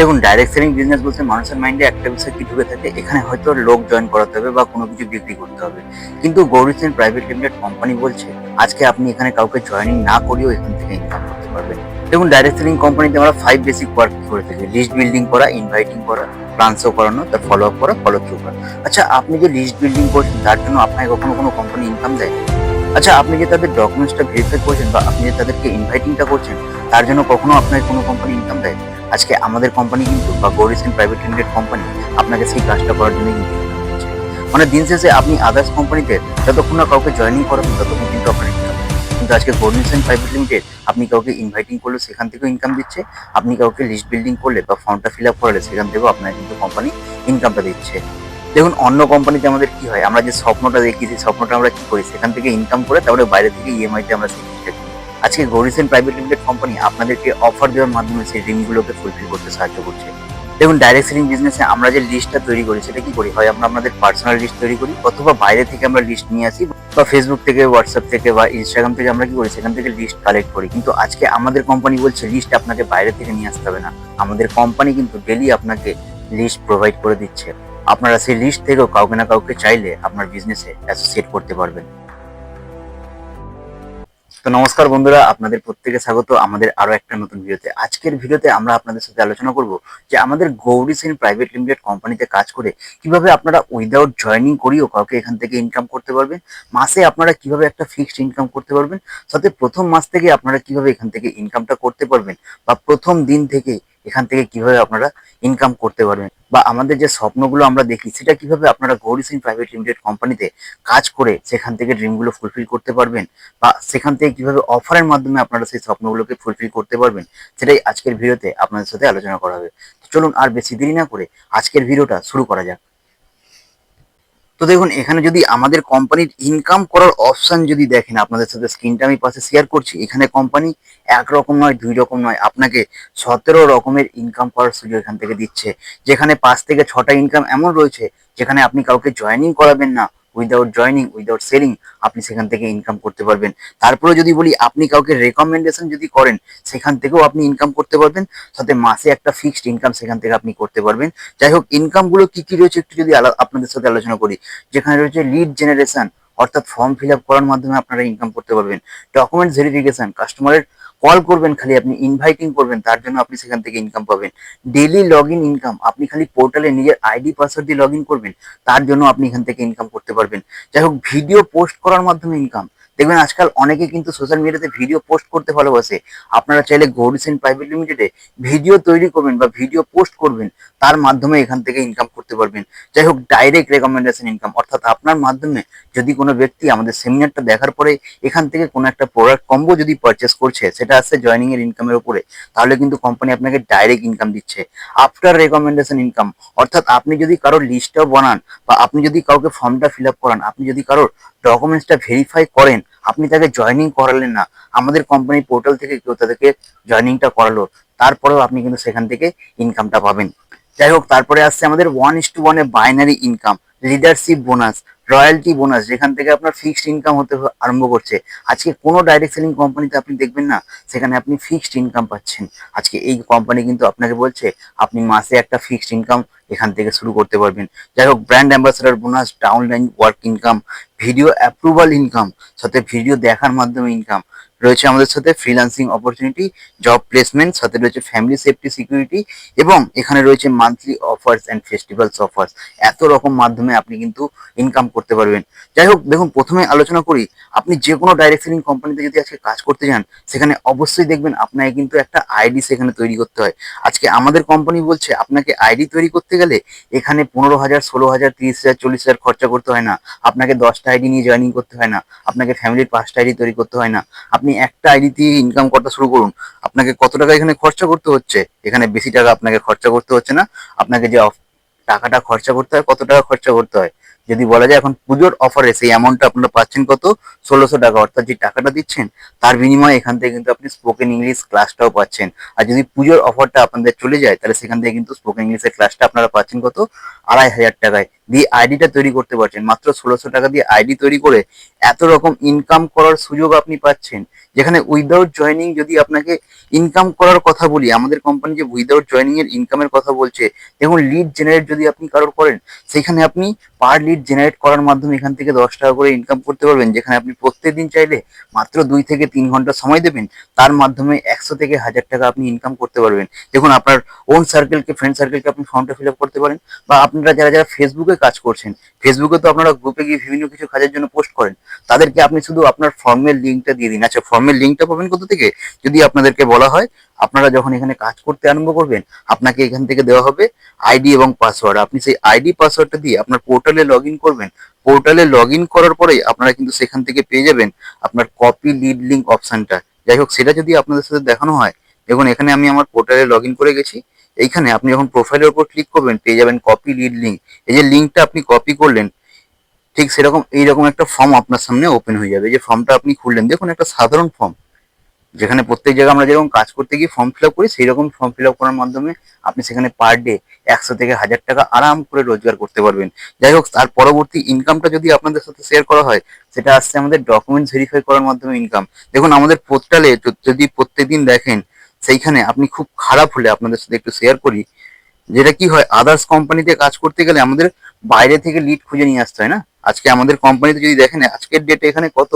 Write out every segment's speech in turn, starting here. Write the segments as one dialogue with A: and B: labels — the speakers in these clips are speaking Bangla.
A: দেখুন ডাইরেক্ট সেলিং বিজনেস বলতে মানুষের মাইন্ডে একটা বিষয় কি ঢুকে থাকে, এখানে হয়তো লোক জয়েন করাতে হবে বা কোনো কিছু বিক্রি করতে হবে। কিন্তু Gouri Sen private limited company বলছে, আজকে আপনি এখানে কাউকে জয়েনিং না করিয়েও এখান থেকে ইনকাম করতে পারবেন। দেখুন ডাইরেক্ট সেলিং কোম্পানিতে আমরা ফাইভ বেসিক ওয়ার্ক করে থাকি। লিস্ট বিল্ডিং করা ইনভাইটিং করা প্ল্যান করানো, তার ফলো আপ করা ফলো থ্রু করা। আচ্ছা আপনি যে লিস্ট বিল্ডিং করছেন, তার জন্য আপনাকে কখনো কোনো কোম্পানি ইনকাম দেয়? আচ্ছা আপনি যে তাদের ডকুমেন্টসটা ভেরিফাই করছেন বা আপনি যে তাদেরকে ইনভাইটিংটা করছেন, তার জন্য কখনো আপনাকে কোনো কোম্পানি ইনকাম দেয়? আজকে আমাদের কোম্পানি কিন্তু, বা গৌরিসেন প্রাইভেট লিমিটেড কোম্পানি আপনাকে সেই কাজটা করার জন্য কিন্তু মানে দিন শেষে আপনি আদার্স কোম্পানিতে যতক্ষণ না কাউকে জয়েনিং করাবেন ততক্ষণ কিন্তু আপনার কিন্তু আজকে গৌরিসেন প্রাইভেট লিমিটেড আপনি কাউকে ইনভাইটিং করলে সেখান থেকেও ইনকাম দিচ্ছে, আপনি কাউকে লিস্ট বিল্ডিং করলে বা ফর্মটা ফিল আপ করালে সেখান থেকেও আপনার কিন্তু কোম্পানি ইনকামটা দিচ্ছে। দেখুন, অন্য কোম্পানিতে আমাদের কি হয়? আমরা যে স্বপ্নটা দেখি, সেই স্বপ্নটা আমরা কি করি? সেখান থেকে ইনকাম করে তারপরে বাইরে থেকে ইএমআই তে আমরা সেই। আজকে গৌরিসেন প্রাইভেট লিমিটেড কোম্পানি আপনাদেরকে অফার দেওয়ার মাধ্যমে সেই ড্রিমগুলোকে ফুলফিল করতে সাহায্য করছে। দেখুন ডাইরেক্ট সেলিং বিজনেসে আমরা যে লিস্টটা তৈরি করি, সেটা কি করি? হয় আমরা আমাদের পার্সোনাল লিস্ট তৈরি করি, অথবা বাইরে থেকে আমরা লিস্ট নিয়ে আসি, বা ফেসবুক থেকে হোয়াটসঅ্যাপ থেকে, বা ইনস্টাগ্রাম থেকে আমরা কি করি? সেখান থেকে লিস্ট কালেক্ট করি। কিন্তু আজকে আমাদের কোম্পানি বলছে লিস্ট আপনাকে বাইরে থেকে নিয়ে আসতে হবে না। আমাদের কোম্পানি কিন্তু ডেলি আপনাকে লিস্ট প্রোভাইড করে দিচ্ছে। আপনারা সেই লিস্ট থেকেও কাউকে না কাউকে চাইলে আপনার বিজনেসে অ্যাসোসিয়েট করতে পারবেন। তো নমস্কার বন্ধুরা, আপনাদের প্রত্যেকে স্বাগত। আমাদের আরও একটা নতুন ভিডিওতে। আজকের ভিডিওতে আমরা আপনাদের সাথে আলোচনা করব যে আমাদের গৌরী সেন প্রাইভেট লিমিটেড কোম্পানিতে কাজ করে কীভাবে আপনারা উইদাউট জয়নিং করিও কাউকে এখান থেকে ইনকাম করতে পারবেন, মাসে আপনারা কীভাবে একটা ফিক্সড ইনকাম করতে পারবেন, সাথে প্রথম মাস থেকে আপনারা কীভাবে এখান থেকে ইনকামটা করতে পারবেন, বা প্রথম দিন থেকে এখান থেকে কীভাবে আপনারা ইনকাম করতে পারবেন? বা আমাদের যে স্বপ্নগুলো আমরা দেখি, সেটা কীভাবে আপনারা গৌরী সিং প্রাইভেট লিমিটেড কোম্পানিতে কাজ করে সেখান থেকে ড্রিমগুলো ফুলফিল করতে পারবেন? বা সেখান থেকে কীভাবে অফারের মাধ্যমে আপনারা সেই স্বপ্নগুলোকে ফুলফিল করতে পারবেন? সেটাই আজকের ভিডিওতে আপনাদের সাথে আলোচনা করা হবে। চলুন আর বেশি দেরি না করে আজকের ভিডিওটা শুরু করা যাক। তো দেখুন, এখানে যদি আমাদের কোম্পানির ইনকাম করার অপশন যদি দেখেন, আপনাদের সাথে স্ক্রিনটা আমি পাশে শেয়ার করছি, এখানে কোম্পানি একরকম নয়, দুই রকম নয়, আপনাকে সতেরো রকমের ইনকাম করার সুযোগ এখান থেকে দিচ্ছে। যেখানে পাঁচ থেকে ছটা ইনকাম এমন রয়েছে, যেখানে আপনি কাউকে জয়েনিং করাবেন না। উইদাউট জয়েনিং উইদাউট সেলিং আপনি সেখান থেকে ইনকাম করতে পারবেন। তারপরে যদি বলি, আপনি কাউকে রেকমেন্ডেশন যদি করেন, সেখান থেকেও আপনি ইনকাম করতে পারবেন। সাথে মাসে একটা ফিক্সড ইনকাম সেখান থেকে আপনি করতে পারবেন। যাই হোক ইনকামগুলো কি কি রয়েছে একটু যদি আপনাদের সাথে আলোচনা করি। যেখানে রয়েছে লিড জেনারেশন অর্থাৎ ফর্ম ফিল আপ করার মাধ্যমে আপনারা ইনকাম করতে পারবেন। ডকুমেন্ট ভেরিফিকেশন কাস্টমারের কল করবেন, খালি আপনি ইনভাইটিং করবেন, তার জন্য আপনি সেখান থেকে ইনকাম পাবেন। ডেলি লগ ইন ইনকাম আপনি খালি পোর্টালে নিজের আইডি পাসওয়ার্ড দিয়ে লগ ইন করবেন, তার জন্য আপনি এখান থেকে ইনকাম করতে পারবেন। যাই হোক ভিডিও পোস্ট করার মাধ্যমে ইনকাম দেখবেন আজকাল অনেকে কিন্তু সোশ্যাল মিডিয়াতে ভিডিও পোস্ট করতে ভালোবাসে। আপনারা চাইলে গৌরিসেন প্রাইভেট লিমিটেডে ভিডিও তৈরি করবেন বা ভিডিও পোস্ট করবেন, তার মাধ্যমে এখান থেকে ইনকাম করতে পারবেন। যাই হোক ডাইরেক্ট রেকমেন্ডেশন ইনকাম অর্থাৎ আপনার মাধ্যমে যদি কোনো ব্যক্তি আমাদের সেমিনারটা দেখার পরে এখান থেকে কোনো একটা প্রোডাক্ট কম্বো যদি পারচেস করছে, সেটা আসছে জয়নিং এর ইনকামের উপরে, তাহলে কিন্তু কোম্পানি আপনাকে ডাইরেক্ট ইনকাম দিচ্ছে। আফটার রেকমেন্ডেশন ইনকাম অর্থাৎ আপনি যদি কারোর লিস্টটাও বানান বা আপনি যদি কাউকে ফর্মটা ফিল আপ করান, আপনি যদি কারোর ডকুমেন্টসটা ভেরিফাই করেন, আপনি তাকে জয়নিং করালেন না। আমাদের কোম্পানি পোর্টাল থেকে কেউ তাদেরকে জয়নিংটা করালো, তারপরেও আপনি কিন্তু সেখান থেকে ইনকামটা পাবেন। যাই হোক, তারপরে আসছে আমাদের ওয়ান ইস টু ওয়ানে binary income leadership bonus royalty bonus যেখান থেকে আপনার ফিক্সড ইনকাম হতে আরম্ভ করছে। আজকে কোনো ডাইরেক্ট সেলিং কোম্পানিতে আপনি দেখবেন না, সেখানে আপনি ফিক্সড ইনকাম পাচ্ছেন। আজকে এই কোম্পানি কিন্তু আপনাকে বলছে, আপনি মাসে একটা ফিক্সড ইনকাম এখান থেকে শুরু করতে পারবেন। যাই হোক brand ambassador bonus downline work income video approval income সাথে ভিডিও দেখার মাধ্যমে ইনকাম রয়েছে আমাদের সাথে ফ্রিল্যান্সিং অপরচুনিটি জব প্লেসমেন্ট সাথে রয়েছে ফ্যামিলি সেফটি সিকিউরিটি এবং এখানে রয়েছে monthly offers and festivals offers এত রকম মাধ্যমে আপনি কিন্তু ইনকাম করতে পারবেন। যাই হোক, দেখুন, প্রথমে আলোচনা করি, আপনি যে কোনো ডাইরেক্ট সেলিং কোম্পানিতে যদি আজকে কাজ করতে যান, সেখানে অবশ্যই দেখবেন আপনাকে কিন্তু একটা আইডি সেখানে তৈরি করতে হয়। আজকে আমাদের কোম্পানি বলছে, আপনাকে আইডি তৈরি করতে গেলে এখানে পনেরো হাজার, ষোলো হাজার, তিরিশ হাজার, চল্লিশ হাজার খরচা করতে হয় না। আপনাকে দশটা আইডি নিয়ে জয়েনিং করতে হয় না। আপনাকে ফ্যামিলির পাঁচটা আইডি তৈরি করতে হয় না। আপনি একটা আইডি দিয়ে ইনকাম করতে শুরু করুন। আপনাকে কত টাকা এখানে খরচা করতে হচ্ছে? এখানে বেশি টাকা আপনাকে খরচা করতে হচ্ছে না। আপনাকে যে টাকাটা খরচা করতে হয়, কত টাকা খরচা করতে হয়? যদি বলা যায় এখন পুজোর অফারে সেই অ্যামাউন্টটা আপনারা পাচ্ছেন কত? ষোলোশো টাকা। অর্থাৎ যে টাকাটা দিচ্ছেন, তার বিনিময়ে এখান থেকে কিন্তু আপনি স্পোকেন ইংলিশ ক্লাসটাও পাচ্ছেন। আর যদি পুজোর অফারটা আপনাদের চলে যায়, তাহলে সেখান থেকে কিন্তু স্পোকেন ইংলিশের ক্লাসটা আপনারা পাচ্ছেন কত? আড়াই হাজার টাকায়। দিয়ে আইডিটা তৈরি করতে পারছেন। মাত্র ষোলোশো টাকা দিয়ে আইডি তৈরি করে এত রকম ইনকাম করার সুযোগ আপনি পাচ্ছেন। যেখানে উইদাউট জয়নিং যদি আপনাকে ইনকাম করার কথা বলি, আমাদের কোম্পানি যে উইদাউট জয়নিং এর ইনকামের কথা বলছে, দেখুন লিড জেনারেট যদি আপনি কারোর করেন, সেখানে আপনি পার লিড জেনারেট করার মাধ্যমে এখান থেকে দশ টাকা করে ইনকাম করতে পারবেন। যেখানে আপনি প্রত্যেক দিন চাইলে মাত্র দুই থেকে তিন ঘণ্টা সময় দেবেন। তার মাধ্যমে একশো থেকে হাজার টাকা আপনি ইনকাম করতে পারবেন। দেখুন আপনার ওন সার্কেলকে ফ্রেন্ড সার্কেলকে আপনি ফর্মটা ফিল করতে পারেন। বা আপনারা যারা যারা ফেসবুকে কাজ করছেন। ফেসবুকে তো আপনারা গ্রুপে গিয়ে বিভিন্ন কিছু কাজের জন্য পোস্ট করেন। তাদেরকে আপনি শুধু আপনার ফর্মের লিঙ্কটা দিয়ে দিন। আচ্ছা ফর্মের লিঙ্কটা পাবেন কোথা থেকে? যদি আপনাদেরকে বলা হয়, আপনারা যখন এখানে কাজ করতে আরম্ভ করবেন, আপনাকে এখান থেকে দেওয়া হবে আইডি এবং পাসওয়ার্ড আপনি সেই আইডি পাসওয়ার্ডটা দিয়ে আপনার পোর্টালে লগ করবেন। পোর্টালে লগ করার পরেই আপনারা কিন্তু সেখান থেকে পেয়ে যাবেন আপনার কপি লিড লিঙ্ক অপশনটা যাই হোক, সেটা যদি আপনাদের সাথে দেখানো হয়, দেখুন, এখানে আমি আমার পোর্টালে লগ করে গেছি। এইখানে আপনি যখন প্রোফাইলের উপর ক্লিক করবেন, পেয়ে যাবেন কপি লিড লিঙ্ক এই যে লিঙ্কটা আপনি কপি করলেন, ঠিক সেরকম এইরকম একটা ফর্ম আপনার সামনে ওপেন হয়ে যাবে। যে ফর্মটা আপনি খুললেন, দেখুন একটা সাধারণ ফর্ম যেখানে প্রত্যেক জায়গায় আমরা যেরকম কাজ করতে গিয়ে ফর্ম ফিল করি সেই রকম ফর্ম ফিল করার মাধ্যমে আপনি সেখানে পার ডে একশো থেকে হাজার টাকা আরাম করে রোজগার করতে পারবেন। যাই হোক, তার পরবর্তী ইনকামটা যদি আপনাদের সাথে শেয়ার করা হয়, সেটা আসছে আমাদের ডকুমেন্টস ভেরিফাই করার মাধ্যমে ইনকাম দেখুন, আমাদের পোর্টালে যদি প্রত্যেকদিন দেখেন সেইখানে আপনি খুব খারাপ হলে আপনাদের সাথে একটু শেয়ার করি, যেটা কি হয় আদার্স কোম্পানিতে কাজ করতে গেলে আমাদের বাইরে থেকে লিড খুঁজে নিয়ে আসতে হয় না? আজকে আমাদের কোম্পানিতে যদি দেখেন, আজকের ডেটে এখানে কত?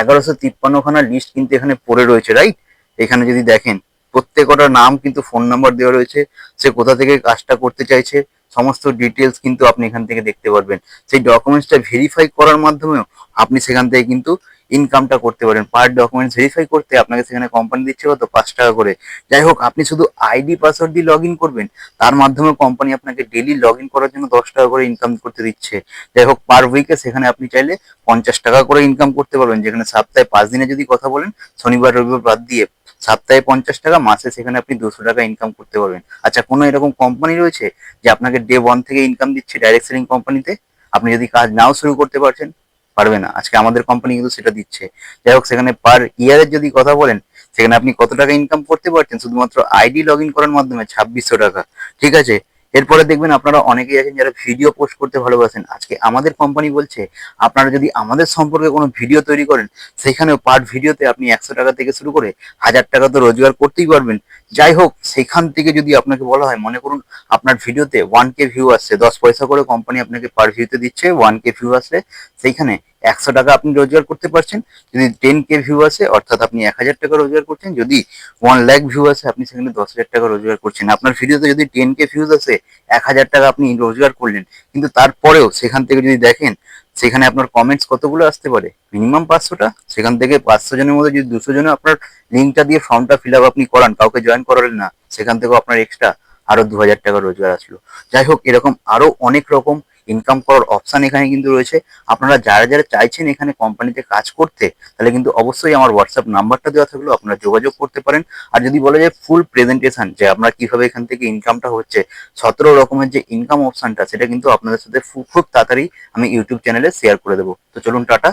A: এগারোশো তিপ্পান্নখানা লিস্ট কিন্তু এখানে পড়ে রয়েছে রাইট এখানে যদি দেখেন প্রত্যেকটার নাম কিন্তু ফোন নাম্বার দেওয়া রয়েছে, সে কোথা থেকে কাজটা করতে চাইছে, সমস্ত ডিটেলস কিন্তু আপনি এখান থেকে দেখতে পারবেন। সেই ডকুমেন্টসটা ভেরিফাই করার মাধ্যমেও আপনি সেখান থেকে কিন্তু ইনকামটা করতে পারেন পার ডকুমেন্টস ভেরিফাই করতে আপনাকে সেখানে কোম্পানি দিচ্ছে কত? পাঁচ টাকা করে। যাই হোক, আপনি শুধু আইডি পাসওয়ার্ড দিয়ে লগ করবেন, তার মাধ্যমে কোম্পানি আপনাকে ডেলি লগ করার জন্য দশ টাকা করে ইনকাম করতে দিচ্ছে। যাই হোক পার উইকে সেখানে আপনি চাইলে পঞ্চাশ টাকা করে ইনকাম করতে পারবেন, যেখানে সপ্তাহে পাঁচ দিনে যদি কথা বলেন, শনিবার, রবিবার বাদ দিয়ে সপ্তাহে পঞ্চাশ টাকা, মাসে সেখানে আপনি দুশো টাকা ইনকাম করতে পারবেন। আচ্ছা কোনো এরকম কোম্পানি রয়েছে যে আপনাকে ডে ওয়ান থেকে ইনকাম দিচ্ছে ডাইরেক্ট সেলিং কোম্পানিতে আপনি যদি কাজ নাও শুরু করতে পারছেন পারবে না। আজকে আমাদের কোম্পানি কিন্তু সেটা দিচ্ছে। যাই হোক, সেখানে পার ইয়ারের যদি কথা বলেন, সেখানে আপনি কত টাকা ইনকাম করতে পারছেন? শুধুমাত্র আইডি লগ ইন করার মাধ্যমে, ছাব্বিশশো টাকা। ঠিক আছে? এরপরে দেখবেন আপনারা অনেকেই আছেন যারা ভিডিও পোস্ট করতে ভালোবাসেন। আজকে আমাদের কোম্পানি বলছে, আপনারা যদি আমাদের সম্পর্কে কোনো ভিডিও তৈরি করেন, সেখানেও পার ভিডিওতে আপনি একশো টাকা থেকে শুরু করে হাজার টাকা তো রোজগার করতেই পারবেন। যাই হোক, সেখান থেকে যদি আপনাকে বলা হয়, মনে করুন আপনার ভিডিওতে ওয়ান কে ভিউ আসছে, দশ পয়সা করে কোম্পানি আপনাকে পার ভিউতে দিচ্ছে ওয়ান কে ভিউ আসলে সেইখানে একশো টাকা আপনি রোজগার করতে পারছেন, যদি টেন কে ভিউ আসে, অর্থাৎ আপনি এক হাজার টাকা রোজগার করছেন, যদি ওয়ান লাখ ভিউ আসে, আপনি সেখানে দশ হাজার টাকা রোজগার করছেন। আপনার ভিডিওতে যদি টেন কে ভিউজ আসে, এক হাজার টাকা আপনি রোজগার করলেন, কিন্তু তারপরেও সেখান থেকে যদি দেখেন, সেখানে আপনার কমেন্টস কতগুলো আসতে পারে? মিনিমাম পাঁচশোটা, সেখান থেকে পাঁচশো জনের মধ্যে যদি দুশো জনে আপনার লিঙ্কটা দিয়ে ফর্মটা ফিল আপ আপনি করান, কাউকে জয়েন করালেন না, সেখান থেকেও আপনার এক্সট্রা আরও দু হাজার টাকা রোজগার আসলো। যাই হোক, এরকম আরও অনেক রকম ইনকাম করার অপশান এখানে কিন্তু রয়েছে। আপনারা যারা যারা চাইছেন এখানে কোম্পানিতে কাজ করতে, তাহলে কিন্তু অবশ্যই আমার হোয়াটসঅ্যাপ নাম্বারটা দেওয়া থাকলেও আপনারা যোগাযোগ করতে পারেন। আর যদি বলা যায় ফুল প্রেজেন্টেশন যে আপনার কীভাবে এখান থেকে ইনকামটা হচ্ছে, সতেরো রকমের যে ইনকাম অপশানটা সেটা কিন্তু আপনাদের সাথে খুব খুব তাড়াতাড়ি আমি ইউটিউব চ্যানেলে শেয়ার করে দেবো। তো চলুন টাটা।